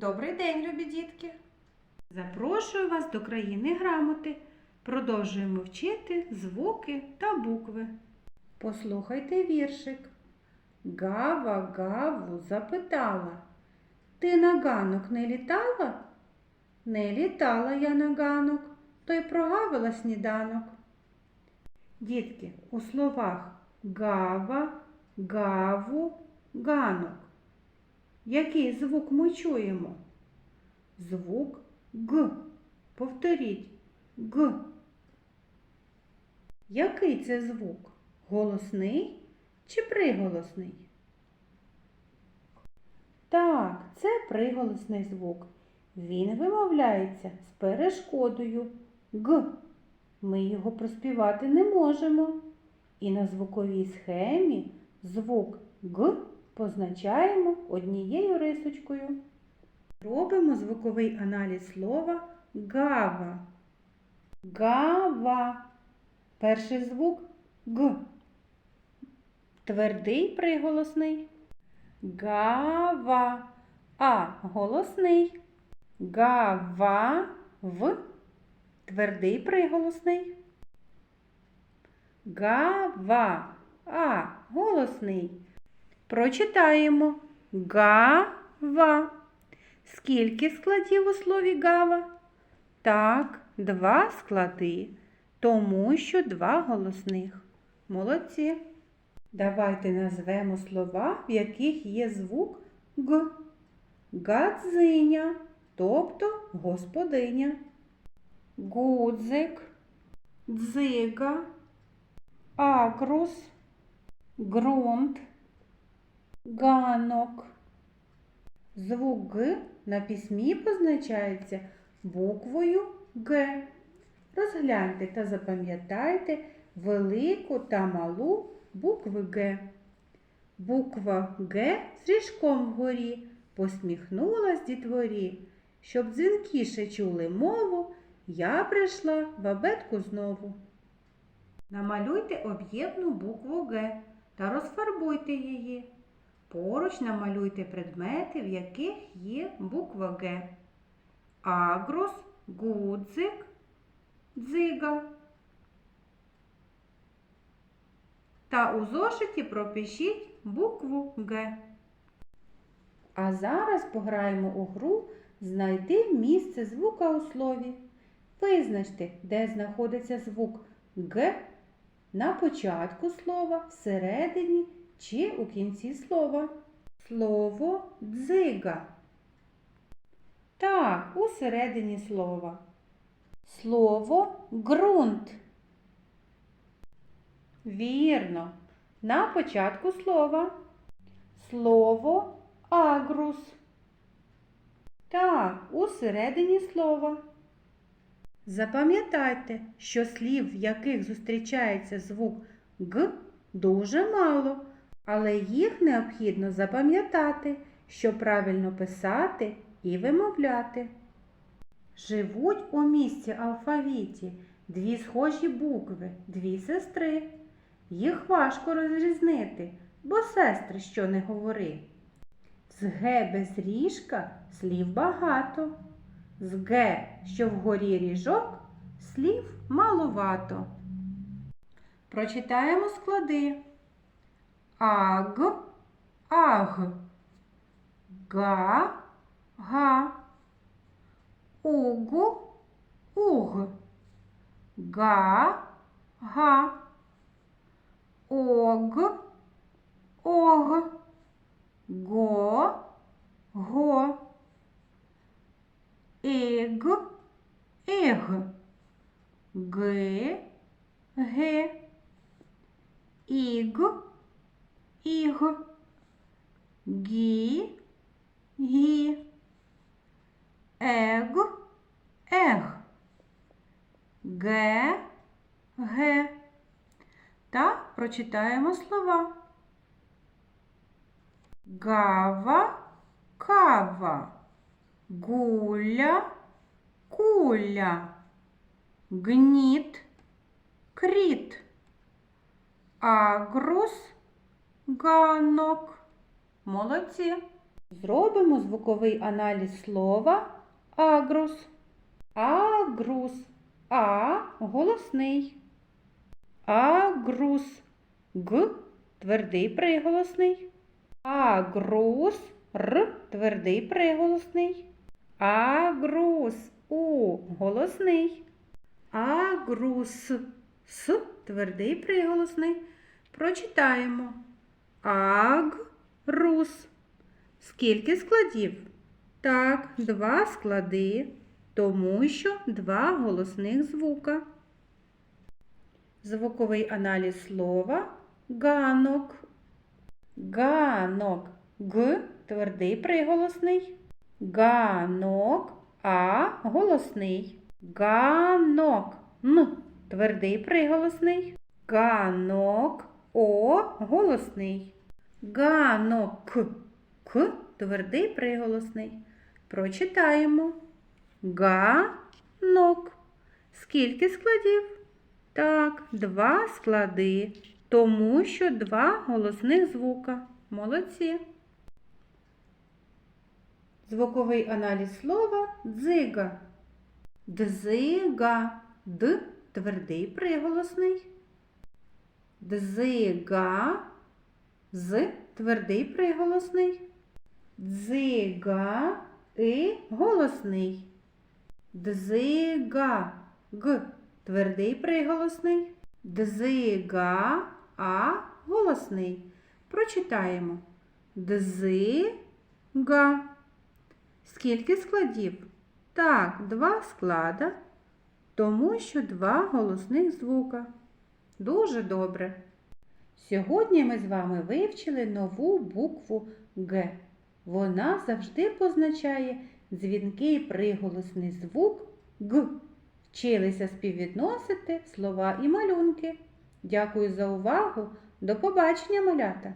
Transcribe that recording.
Добрий день, любі дітки! Запрошую вас до країни грамоти. Продовжуємо вчити звуки та букви. Послухайте віршик. Гава гаву запитала. Ти на ганок не літала? Не літала я на ганок, то й прогавила сніданок. Дітки, у словах гава, гаву, ганок. Який звук ми чуємо? Звук Г. Повторіть Г. Який це звук? Голосний чи приголосний? Так, це приголосний звук. Він вимовляється з перешкодою Г. Ми його проспівати не можемо. І на звуковій схемі звук Г позначаємо однією рисочкою. Робимо звуковий аналіз слова гава. Гава. Перший звук Г. Твердий приголосний. Гава. А голосний. Гава в. Твердий приголосний. Гава. А голосний. Прочитаємо гава. Скільки складів у слові гава? Так, два склади, тому що два голосних. Молодці. Давайте назвемо слова, в яких є звук Г. Гадзиня, тобто господиня. Гудзик, дзига, агрус, ґрунт, ганок. Звук Г на письмі позначається буквою Г. Розгляньте та запам'ятайте велику та малу букви Г. Буква Г з ріжком вгорі посміхнулась дітворі. Щоб дзвінкіше чули мову, я прийшла в абетку знову. Намалюйте об'ємну букву Г та розфарбуйте її. Поруч намалюйте предмети, в яких є буква Г. Агрус, гудзик, дзига. Та у зошиті пропишіть букву Г. А зараз пограємо у гру Знайти місце звука у слові. Визначте, де знаходиться звук Г на початку слова, всередині чи у кінці слова. Слово дзига. Так, у середині слова. Слово ґрунт. Вірно. На початку слова. Слово агрус. Так, у середині слова. Запам'ятайте, що слів, в яких зустрічається звук Г, дуже мало, але їх необхідно запам'ятати, щоб правильно писати і вимовляти. Живуть у місці алфавіті дві схожі букви, дві сестри. Їх важко розрізнити, бо сестри, що не говори. З Г без ріжка слів багато. З Г, що вгорі ріжок, слів маловато. Прочитаємо склади. Аг, аг, га, га, угу, уг, га, га, ог, ог, го, го, иг, ег, г, ге, іг, іг, гі, гі, ег, ег, ге, ге. Та прочитаємо слова. Гава, кава, гуля, куля, гніт, кріт, агрус, ганок. Молодці! Зробимо звуковий аналіз слова агрус. Агрус. А голосний. Агрус. Г твердий приголосний. Агрус. Р твердий приголосний. Агрус. У голосний. Агрус. С твердий приголосний. Прочитаємо. Агрус. Скільки складів? Так, два склади, тому що два голосних звука. Звуковий аналіз слова ганок. Ганок. Г твердий приголосний. Ганок. А голосний. Ганок. Н твердий приголосний. Ганок. О голосний. Ганок. К твердий приголосний. Прочитаємо. Ганок. Скільки складів? Так, два склади, тому що два голосних звука. Молодці. Звуковий аналіз слова дзига. Дзига. Д твердий приголосний. Дзига. З твердий приголосний. Дзига. І голосний. Дзига. Г твердий приголосний. Дзига. А голосний. Прочитаємо. Дзига. Скільки складів? Так, два склада, тому що два голосних звука. Дуже добре. Сьогодні ми з вами вивчили нову букву Г. Вона завжди позначає дзвінкий приголосний звук Г. Вчилися співвідносити слова і малюнки. Дякую за увагу. До побачення, малята!